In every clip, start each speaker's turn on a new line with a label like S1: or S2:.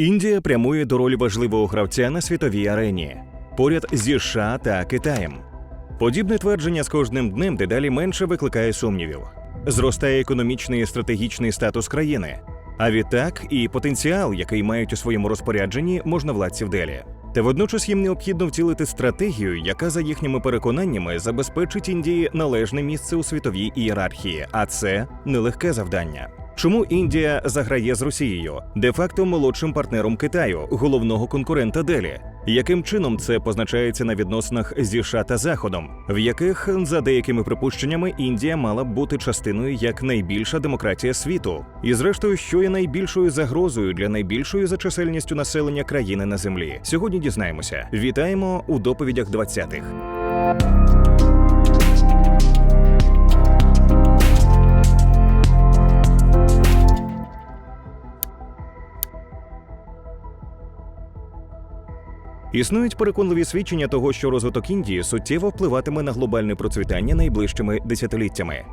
S1: Індія прямує до ролі важливого гравця на світовій арені поряд зі США та Китаєм. Подібне твердження з кожним днем дедалі менше викликає сумнівів. Зростає економічний і стратегічний статус країни, а відтак і потенціал, який мають у своєму розпорядженні можновладці Делі. Та водночас їм необхідно втілити стратегію, яка за їхніми переконаннями забезпечить Індії належне місце у світовій ієрархії, а це нелегке завдання. Чому Індія заграє з Росією, де-факто молодшим партнером Китаю, головного конкурента Делі? Яким чином це позначається на відносинах зі США та Заходом, в яких, за деякими припущеннями, Індія мала б бути частиною як найбільша демократія світу, і зрештою, що є найбільшою загрозою для найбільшої за чисельністю населення країни на землі? Сьогодні дізнаємося. Вітаємо у доповідях 20-х. Існують переконливі свідчення того, що розвиток Індії суттєво впливатиме на глобальне процвітання найближчими десятиліттями.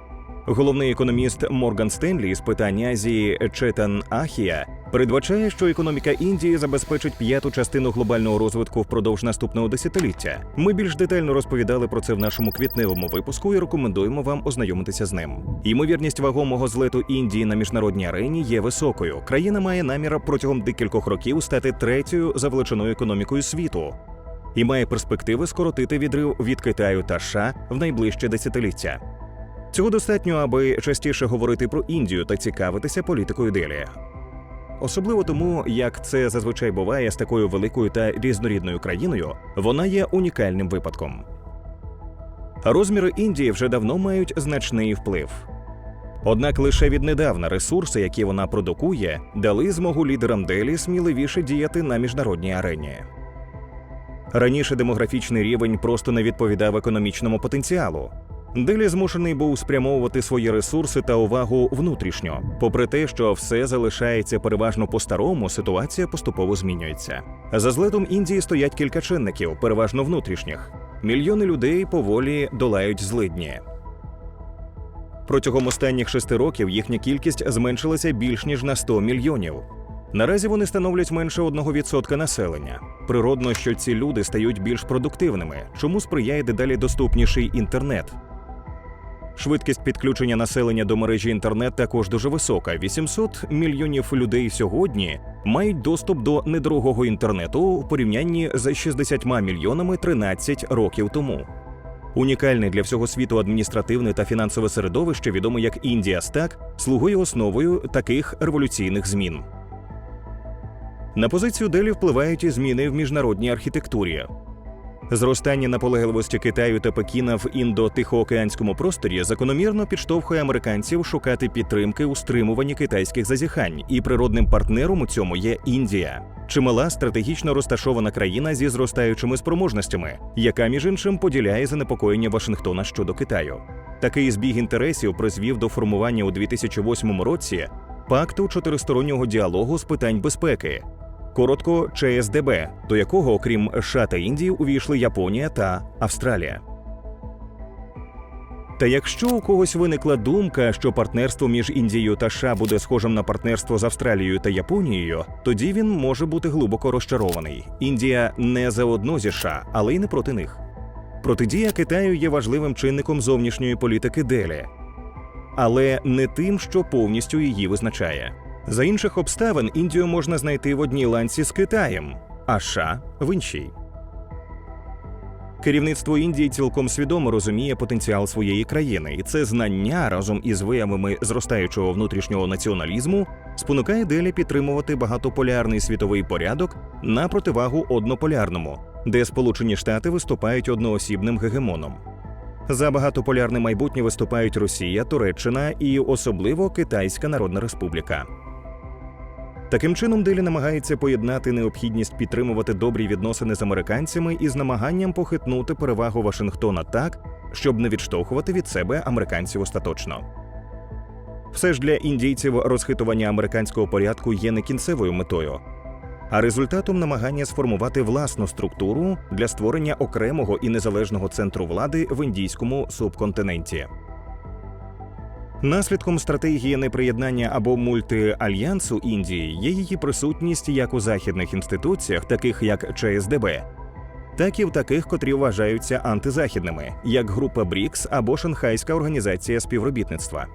S1: Головний економіст Морган Стенлі з питань Азії Четан Ахія передбачає, що економіка Індії забезпечить п'яту частину глобального розвитку впродовж наступного десятиліття. Ми більш детально розповідали про це в нашому квітневому випуску і рекомендуємо вам ознайомитися з ним. Ймовірність вагомого злету Індії на міжнародній арені є високою. Країна має намір протягом декількох років стати третьою за величиною економікою світу. І має перспективи скоротити відрив від Китаю та США в найближче десятиліття. Цього достатньо, аби частіше говорити про Індію та цікавитися політикою Делі. Особливо тому, як це зазвичай буває з такою великою та різнорідною країною, вона є унікальним випадком. Розміри Індії вже давно мають значний вплив. Однак лише віднедавна ресурси, які вона продукує, дали змогу лідерам Делі сміливіше діяти на міжнародній арені. Раніше демографічний рівень просто не відповідав економічному потенціалу. Делі змушений був спрямовувати свої ресурси та увагу внутрішньо. Попри те, що все залишається переважно по-старому, ситуація поступово змінюється. За злетом Індії стоять кілька чинників, переважно внутрішніх. Мільйони людей поволі долають злидні. Протягом останніх шести років їхня кількість зменшилася більш ніж на 100 мільйонів. Наразі вони становлять менше 1% населення. Природно, що ці люди стають більш продуктивними, чому сприяє дедалі доступніший інтернет. Швидкість підключення населення до мережі інтернет також дуже висока. 800 мільйонів людей сьогодні мають доступ до недорогого інтернету в порівнянні з 60 мільйонами 13 років тому. Унікальне для всього світу адміністративне та фінансове середовище, відоме як Індія Стак, слугує основою таких революційних змін. На позицію Делі впливають і зміни в міжнародній архітектурі. Зростання наполегливості Китаю та Пекіна в індо-тихоокеанському просторі закономірно підштовхує американців шукати підтримки у стримуванні китайських зазіхань, і природним партнером у цьому є Індія. Чимала стратегічно розташована країна зі зростаючими спроможностями, яка між іншим поділяє занепокоєння Вашингтона щодо Китаю. Такий збіг інтересів призвів до формування у 2008 році пакту чотиристороннього діалогу з питань безпеки, коротко ЧСДБ, до якого, окрім США та Індії, увійшли Японія та Австралія. Та якщо у когось виникла думка, що партнерство між Індією та США буде схожим на партнерство з Австралією та Японією, тоді він може бути глибоко розчарований. Індія не заодно зі США, але й не проти них. Протидія Китаю є важливим чинником зовнішньої політики Делі, але не тим, що повністю її визначає. За інших обставин Індію можна знайти в одній ланці з Китаєм, а США в іншій. Керівництво Індії цілком свідомо розуміє потенціал своєї країни, і це знання разом із виявами зростаючого внутрішнього націоналізму спонукає Делі підтримувати багатополярний світовий порядок на противагу однополярному, де Сполучені Штати виступають одноосібним гегемоном. За багатополярне майбутнє виступають Росія, Туреччина і особливо Китайська Народна Республіка. Таким чином, Делі намагається поєднати необхідність підтримувати добрі відносини з американцями із намаганням похитнути перевагу Вашингтона так, щоб не відштовхувати від себе американців остаточно. Все ж для індійців розхитування американського порядку є не кінцевою метою, а результатом намагання сформувати власну структуру для створення окремого і незалежного центру влади в індійському субконтиненті. Наслідком стратегії неприєднання або мультиальянсу Індії є її присутність як у західних інституціях, таких як ЧСДБ, так і в таких, котрі вважаються антизахідними, як група БРІКС або Шанхайська організація співробітництва.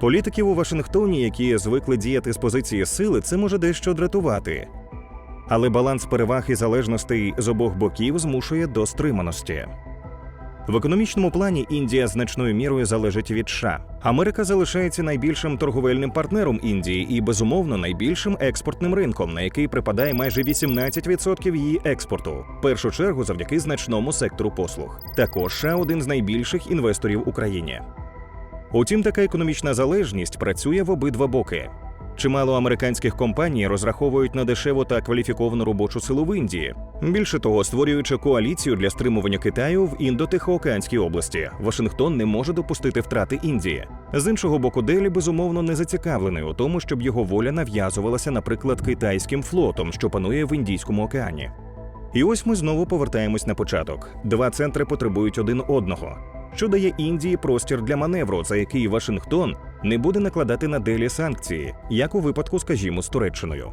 S1: Політиків у Вашингтоні, які звикли діяти з позиції сили, це може дещо дратувати. Але баланс переваг і залежностей з обох боків змушує до стриманості. В економічному плані Індія значною мірою залежить від США. Америка залишається найбільшим торговельним партнером Індії і, безумовно, найбільшим експортним ринком, на який припадає майже 18% її експорту, в першу чергу завдяки значному сектору послуг. Також США один з найбільших інвесторів Україні. Утім, така економічна залежність працює в обидва боки. Чимало американських компаній розраховують на дешеву та кваліфіковану робочу силу в Індії. Більше того, створюючи коаліцію для стримування Китаю в індо-Тихоокеанській області, Вашингтон не може допустити втрати Індії. З іншого боку, Делі безумовно не зацікавлений у тому, щоб його воля нав'язувалася, наприклад, китайським флотом, що панує в Індійському океані. І ось ми знову повертаємось на початок. Два центри потребують один одного, що дає Індії простір для маневру, за який Вашингтон не буде накладати на Делі санкції, як у випадку, скажімо, з Туреччиною.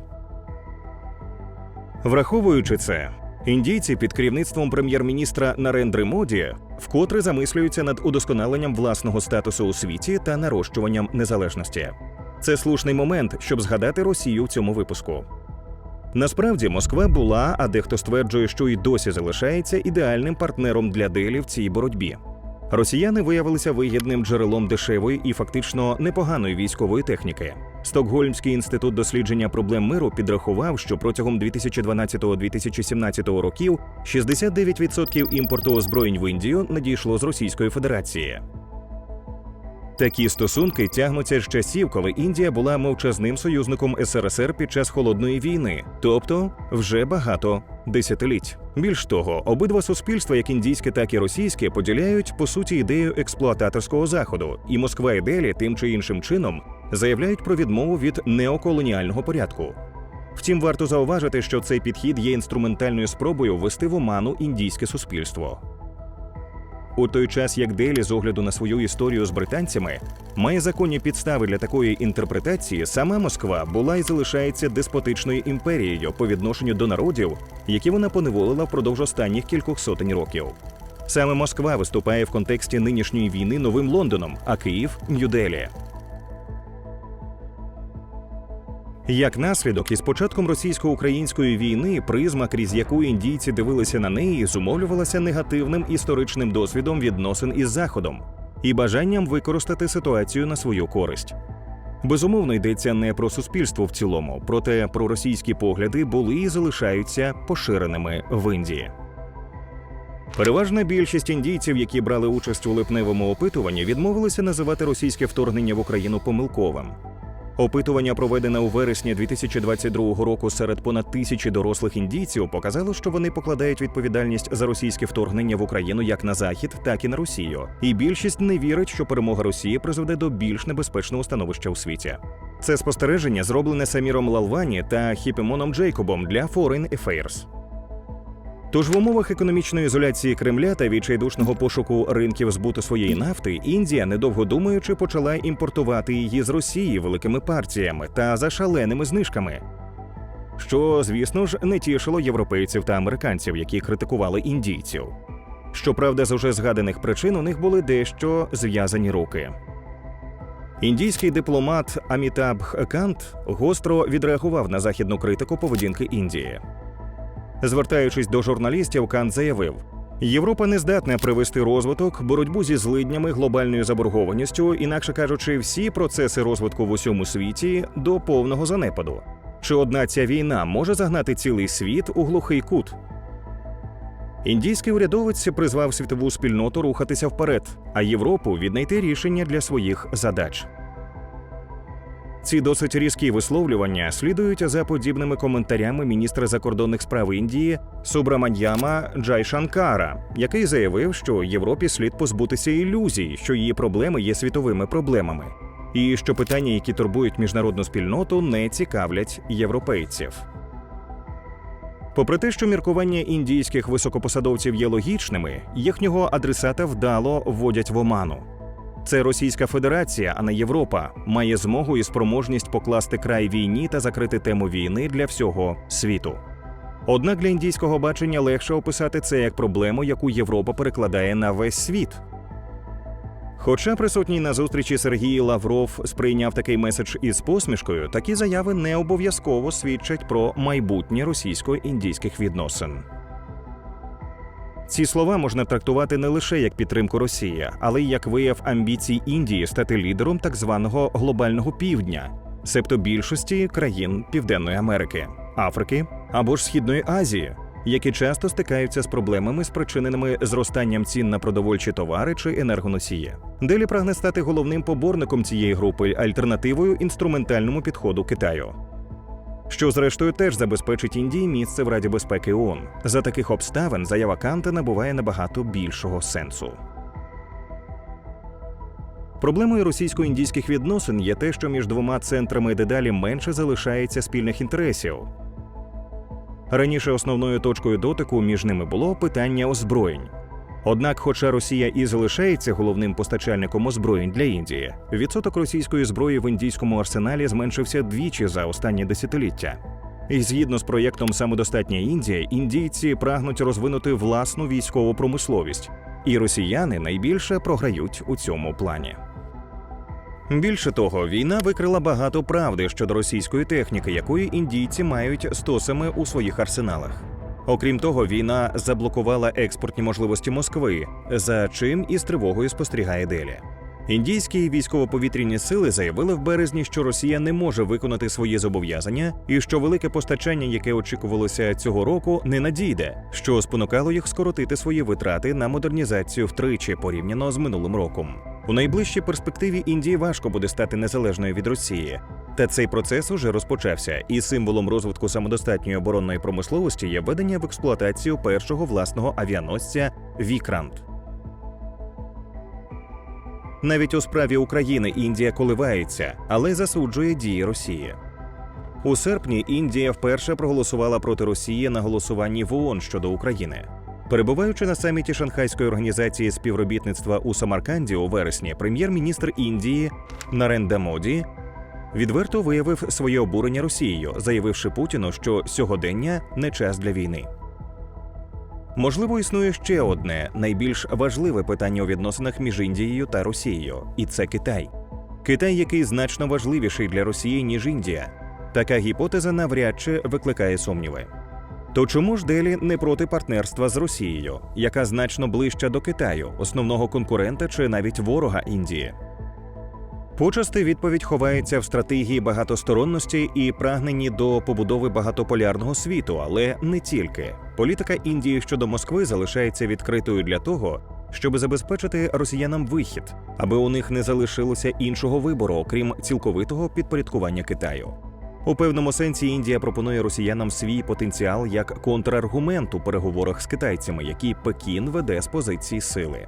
S1: Враховуючи це, індійці під керівництвом прем'єр-міністра Нарендри Моді вкотре замислюються над удосконаленням власного статусу у світі та нарощуванням незалежності. Це слушний момент, щоб згадати Росію в цьому випуску. Насправді Москва була, а дехто стверджує, що й досі залишається ідеальним партнером для Делі в цій боротьбі. Росіяни виявилися вигідним джерелом дешевої і фактично непоганої військової техніки. Стокгольмський інститут дослідження проблем миру підрахував, що протягом 2012-2017 років 69% імпорту озброєнь в Індію надійшло з Російської Федерації. Такі стосунки тягнуться з часів, коли Індія була мовчазним союзником СРСР під час холодної війни, тобто вже багато десятиліть. Більш того, обидва суспільства, як індійське, так і російське, поділяють по суті ідею експлуататорського заходу, і Москва і Делі тим чи іншим чином заявляють про відмову від неоколоніального порядку. Втім, варто зауважити, що цей підхід є інструментальною спробою ввести в оману індійське суспільство. У той час як Делі з огляду на свою історію з британцями має законні підстави для такої інтерпретації, сама Москва була і залишається деспотичною імперією по відношенню до народів, які вона поневолила впродовж останніх кількох сотень років. Саме Москва виступає в контексті нинішньої війни новим Лондоном, а Київ Нью-Делі. Як наслідок, із початком російсько-української війни призма, крізь яку індійці дивилися на неї, зумовлювалася негативним історичним досвідом відносин із Заходом і бажанням використати ситуацію на свою користь. Безумовно, йдеться не про суспільство в цілому, проте проросійські погляди були і залишаються поширеними в Індії. Переважна більшість індійців, які брали участь у липневому опитуванні, відмовилися називати російське вторгнення в Україну помилковим. Опитування, проведене у вересні 2022 року серед понад тисячі дорослих індійців, показало, що вони покладають відповідальність за російське вторгнення в Україну як на захід, так і на Росію. І більшість не вірить, що перемога Росії призведе до більш небезпечного становища у світі. Це спостереження зроблене Саміром Лалвані та Хіпемоном Джейкобом для Foreign Affairs. Тож в умовах економічної ізоляції Кремля та відчайдушного пошуку ринків збуту своєї нафти, Індія, недовго думаючи, почала імпортувати її з Росії великими партіями та за шаленими знижками. Що, звісно ж, не тішило європейців та американців, які критикували індійців. Щоправда, з уже згаданих причин у них були дещо зв'язані руки. Індійський дипломат Амітабх Кант гостро відреагував на західну критику поведінки Індії. Звертаючись до журналістів, Кант заявив: Європа не здатна привести розвиток, боротьбу зі злиднями, глобальною заборгованістю, інакше кажучи, всі процеси розвитку в усьому світі до повного занепаду. Чи одна ця війна може загнати цілий світ у глухий кут? Індійський урядовець призвав світову спільноту рухатися вперед, а Європу віднайти рішення для своїх задач. Ці досить різкі висловлювання слідують за подібними коментарями міністра закордонних справ Індії Субраманьяма Джайшанкара, який заявив, що Європі слід позбутися ілюзій, що її проблеми є світовими проблемами, і що питання, які турбують міжнародну спільноту, не цікавлять європейців. Попри те, що міркування індійських високопосадовців є логічними, їхнього адресата вдало вводять в оману. Це Російська Федерація, а не Європа, має змогу і спроможність покласти край війні та закрити тему війни для всього світу. Однак для індійського бачення легше описати це як проблему, яку Європа перекладає на весь світ. Хоча присутній на зустрічі Сергій Лавров сприйняв такий меседж із посмішкою, такі заяви не обов'язково свідчать про майбутнє російсько-індійських відносин. Ці слова можна трактувати не лише як підтримку Росії, але й як вияв амбіцій Індії стати лідером так званого глобального півдня, себто більшості країн Південної Америки, Африки або ж Східної Азії, які часто стикаються з проблемами, спричиненими зростанням цін на продовольчі товари чи енергоносії. Делі прагне стати головним поборником цієї групи альтернативою інструментальному підходу Китаю. Що, зрештою, теж забезпечить Індії місце в Раді безпеки ООН. За таких обставин заява Канта набуває набагато більшого сенсу. Проблемою російсько-індійських відносин є те, що між двома центрами дедалі менше залишається спільних інтересів. Раніше основною точкою дотику між ними було питання озброєнь. Однак, хоча Росія і залишається головним постачальником озброєнь для Індії, відсоток російської зброї в індійському арсеналі зменшився двічі за останні десятиліття. І згідно з проєктом Самодостатня Індія, індійці прагнуть розвинути власну військову промисловість, і росіяни найбільше програють у цьому плані. Більше того, війна викрила багато правди щодо російської техніки, якої індійці мають стосами у своїх арсеналах. Окрім того, війна заблокувала експортні можливості Москви, за чим із тривогою спостерігає Делі. Індійські військово-повітряні сили заявили в березні, що Росія не може виконати свої зобов'язання, і що велике постачання, яке очікувалося цього року, не надійде, що спонукало їх скоротити свої витрати на модернізацію втричі порівняно з минулим роком. У найближчій перспективі Індії важко буде стати незалежною від Росії. Та цей процес уже розпочався, і символом розвитку самодостатньої оборонної промисловості є введення в експлуатацію першого власного авіаносця Вікрант. Навіть у справі України Індія коливається, але засуджує дії Росії. У серпні Індія вперше проголосувала проти Росії на голосуванні в ООН щодо України. Перебуваючи на саміті Шанхайської організації співробітництва у Самарканді у вересні, прем'єр-міністр Індії Наренда Моді відверто виявив своє обурення Росією, заявивши Путіну, що сьогодення не час для війни. Можливо, існує ще одне найбільш важливе питання у відносинах між Індією та Росією, і це Китай. Китай, який значно важливіший для Росії ніж Індія. Така гіпотеза навряд чи викликає сумніви. То чому ж Делі не проти партнерства з Росією, яка значно ближча до Китаю, основного конкурента чи навіть ворога Індії? Почасти відповідь ховається в стратегії багатосторонності і прагненні до побудови багатополярного світу, але не тільки. Політика Індії щодо Москви залишається відкритою для того, щоб забезпечити росіянам вихід, аби у них не залишилося іншого вибору, окрім цілковитого підпорядкування Китаю. У певному сенсі Індія пропонує росіянам свій потенціал як контраргумент у переговорах з китайцями, які Пекін веде з позиції сили.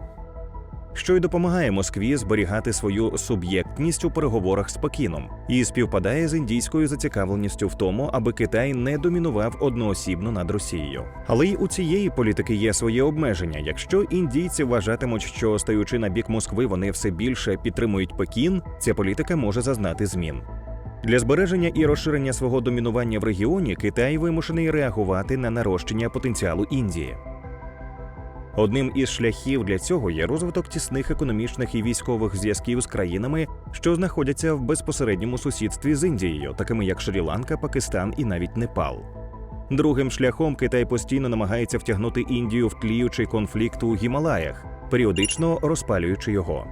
S1: Що й допомагає Москві зберігати свою суб'єктність у переговорах з Пекіном і співпадає з індійською зацікавленістю в тому, аби Китай не домінував одноосібно над Росією. Але й у цієї політики є свої обмеження. Якщо індійці вважатимуть, що стаючи на бік Москви, вони все більше підтримують Пекін, ця політика може зазнати змін. Для збереження і розширення свого домінування в регіоні Китай вимушений реагувати на нарощення потенціалу Індії. Одним із шляхів для цього є розвиток тісних економічних і військових зв'язків з країнами, що знаходяться в безпосередньому сусідстві з Індією, такими як Шрі-Ланка, Пакистан і навіть Непал. Другим шляхом Китай постійно намагається втягнути Індію в тліючий конфлікт у Гімалаях, періодично розпалюючи його.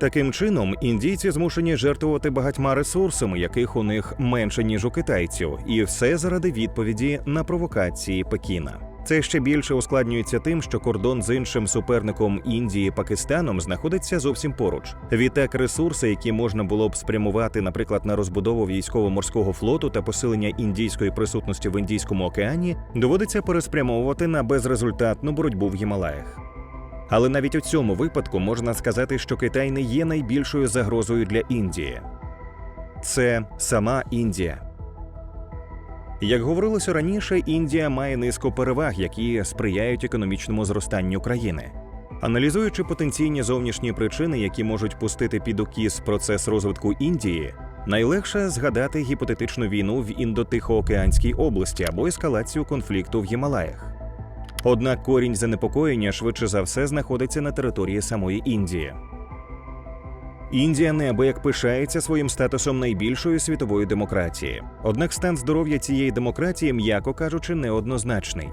S1: Таким чином, індійці змушені жертвувати багатьма ресурсами, яких у них менше ніж у китайців, і все заради відповіді на провокації Пекіна. Це ще більше ускладнюється тим, що кордон з іншим суперником Індії Пакистаном знаходиться зовсім поруч. Відтак, ресурси, які можна було б спрямувати, наприклад, на розбудову військово-морського флоту та посилення індійської присутності в Індійському океані, доводиться переспрямовувати на безрезультатну боротьбу в Гімалаях. Але навіть у цьому випадку можна сказати, що Китай не є найбільшою загрозою для Індії. Це сама Індія. Як говорилося раніше, Індія має низку переваг, які сприяють економічному зростанню країни. Аналізуючи потенційні зовнішні причини, які можуть пустити під укіс процес розвитку Індії, найлегше згадати гіпотетичну війну в індотихоокеанській області або ескалацію конфлікту в Гімалаях. Однак корінь занепокоєння швидше за все знаходиться на території самої Індії. Індія неабияк пишається своїм статусом найбільшої світової демократії. Однак стан здоров'я цієї демократії, м'яко кажучи, неоднозначний.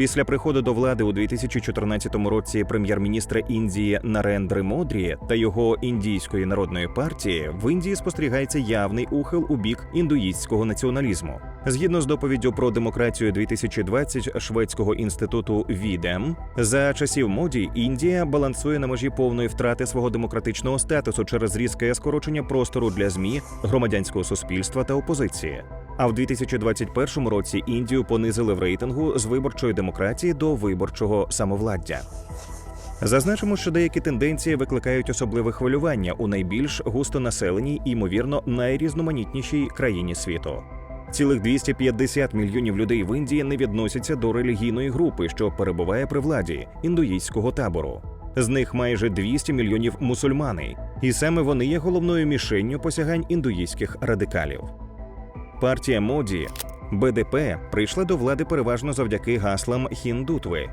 S1: Після приходу до влади у 2014 році прем'єр-міністра Індії Нарендри Модрі та його індійської народної партії в Індії спостерігається явний ухил у бік індуїстського націоналізму. Згідно з доповіддю про демократію 2020 шведського інституту Відем, за часів моді Індія балансує на межі повної втрати свого демократичного статусу через різке скорочення простору для змі, громадянського суспільства та опозиції. А в 2021 році Індію понизили в рейтингу з виборчої демократії до виборчого самовладдя. Зазначимо, що деякі тенденції викликають особливе хвилювання у найбільш густонаселеній і ймовірно найрізноманітнішій країні світу. Цілих 250 мільйонів людей в Індії не відносяться до релігійної групи, що перебуває при владі індуїстського табору. З них майже 200 мільйонів мусульмани, і саме вони є головною мішенню посягань індуїстських радикалів. Партія Моді БДП прийшла до влади переважно завдяки гаслам хіндутви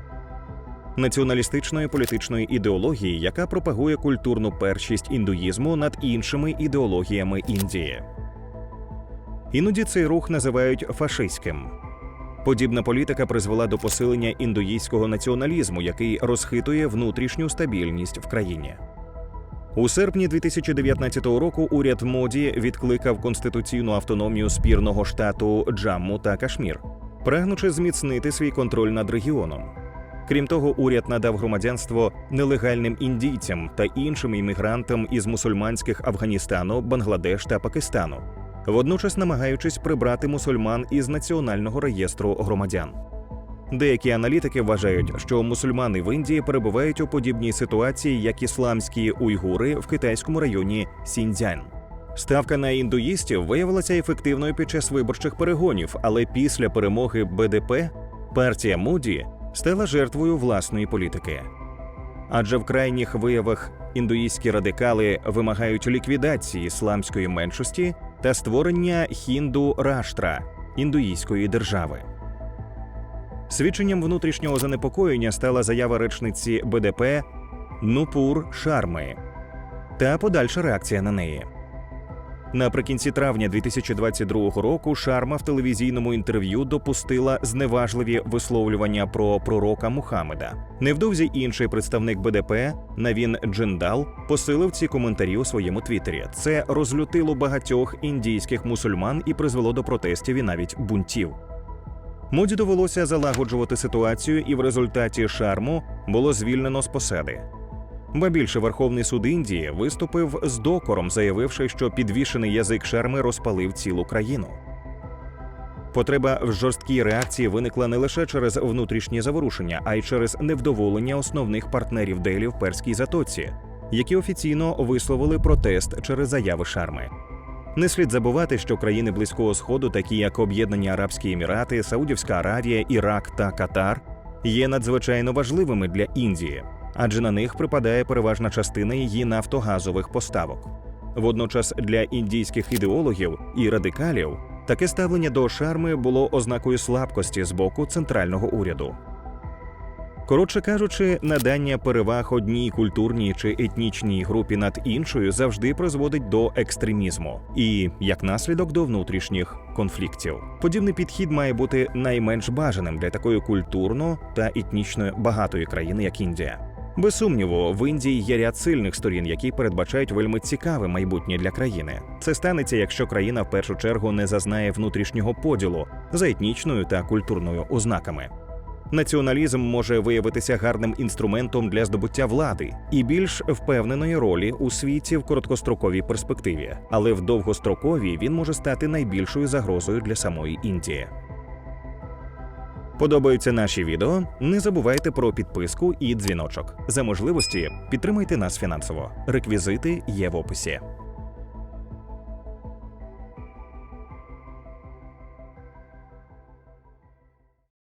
S1: націоналістичної політичної ідеології, яка пропагує культурну першість індуїзму над іншими ідеологіями Індії. Іноді цей рух називають фашистським. Подібна політика призвела до посилення індуїстського націоналізму, який розхитує внутрішню стабільність в країні. У серпні 2019 року уряд моді відкликав конституційну автономію спірного штату Джамму та Кашмір, прагнучи зміцнити свій контроль над регіоном. Крім того, уряд надав громадянство нелегальним індійцям та іншим іммігрантам із мусульманських Афганістану, Бангладеш та Пакистану, водночас намагаючись прибрати мусульман із національного реєстру громадян. Деякі аналітики вважають, що мусульмани в Індії перебувають у подібній ситуації, як ісламські уйгури в китайському районі Сіньцзян. Ставка на індуїстів виявилася ефективною під час виборчих перегонів, але після перемоги БДП партія Муді стала жертвою власної політики. Адже в крайніх виявах індуїстські радикали вимагають ліквідації ісламської меншості та створення хінду раштра індуїстської держави. Свідченням внутрішнього занепокоєння стала заява речниці БДП Нупур Шарми та подальша реакція на неї. Наприкінці травня 2022 року Шарма в телевізійному інтерв'ю допустила зневажливі висловлювання про пророка Мухаммеда. Невдовзі інший представник БДП Навін Джиндал посилив ці коментарі у своєму твіттері. Це розлютило багатьох індійських мусульман і призвело до протестів і навіть бунтів. Моді довелося залагоджувати ситуацію, і в результаті шарму було звільнено з посади. Ба більше Верховний суд Індії виступив з докором, заявивши, що підвішений язик шарми розпалив цілу країну. Потреба в жорсткій реакції виникла не лише через внутрішні заворушення, а й через невдоволення основних партнерів Делі в перській затоці, які офіційно висловили протест через заяви шарми. Не слід забувати, що країни Близького Сходу, такі як Об'єднані Арабські Емірати, Саудівська Аравія, Ірак та Катар, є надзвичайно важливими для Індії, адже на них припадає переважна частина її нафтогазових поставок. Водночас для індійських ідеологів і радикалів таке ставлення до шарми було ознакою слабкості з боку центрального уряду. Коротше кажучи, надання переваг одній культурній чи етнічній групі над іншою завжди призводить до екстремізму і, як наслідок, до внутрішніх конфліктів. Подібний підхід має бути найменш бажаним для такої культурно та етнічно багатої країни, як Індія. Без сумніву, в Індії є ряд сильних сторін, які передбачають вельми цікаве майбутнє для країни. Це станеться, якщо країна в першу чергу не зазнає внутрішнього поділу за етнічною та культурною ознаками. Націоналізм може виявитися гарним інструментом для здобуття влади і більш впевненої ролі у світі в короткостроковій перспективі, але в довгостроковій він може стати найбільшою загрозою для самої Індії. Подобаються наші відео? Не забувайте про підписку і дзвіночок. За можливості підтримайте нас фінансово. Реквізити є в описі.